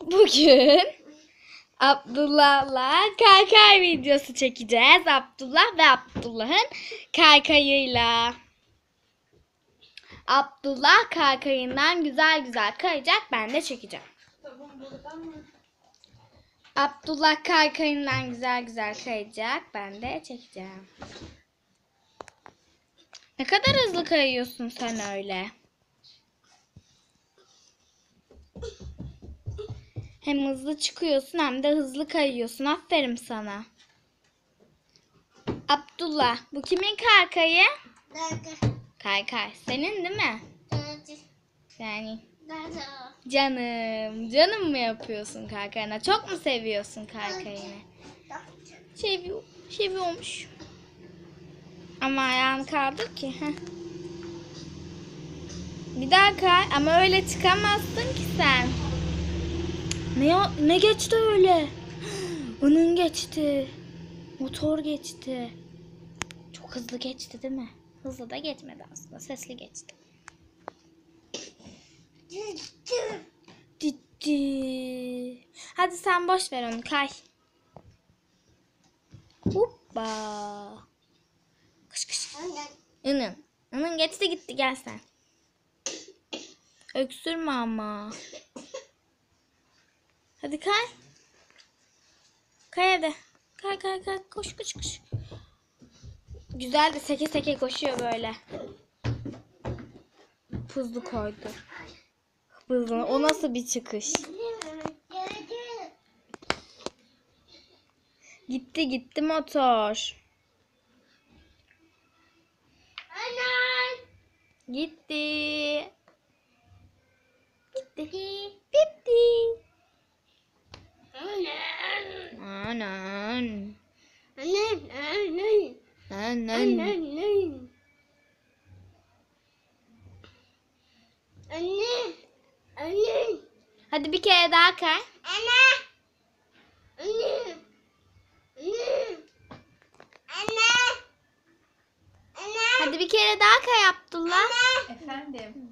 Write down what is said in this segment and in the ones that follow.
Bugün Abdullah'la kaykay videosu çekeceğiz. Abdullah ve Abdullah'ın kaykayıyla. Abdullah kaykayından güzel güzel kayacak. Ben de çekeceğim. Abdullah kaykayından güzel güzel kayacak. Ben de çekeceğim. Ne kadar hızlı kayıyorsun sen öyle. Hem hızlı çıkıyorsun hem de hızlı kayıyorsun. Aferin sana. Abdullah, bu kimin kaykayı? Kaykay. Senin değil mi? Yani canım, canım mı yapıyorsun kaykayına? Çok mu seviyorsun kaykayını? Seviyor, seviyormuş. Ama ayağını kaldır ki. Heh. Bir daha kay. Ama öyle çıkamazsın ki sen. Ne ya- ne geçti öyle? Onun geçti. Motor geçti. Çok hızlı geçti değil mi? Hızlı da geçmedi aslında. Sesli geçti. Gitti. Hadi sen boş ver onu kay. Hoppa. Kış kış. Inın. Inın geçti gitti gel sen. Öksürme ama. Hadi kay. Kay hadi. Kay kay kay. Koş koş koş. Güzel de seke seke koşuyor böyle. Puzlu koydu. Puzlu. O nasıl bir çıkış? Gitti gitti motor. Gitti. Gitti. Anan. Anan. Hadi bir kere daha kay. Hadi bir kere daha kay Abdullah. Efendim.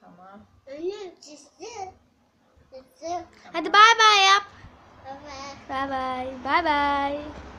Tamam. Hadi bay bay yap. Bay bay. Bay bay.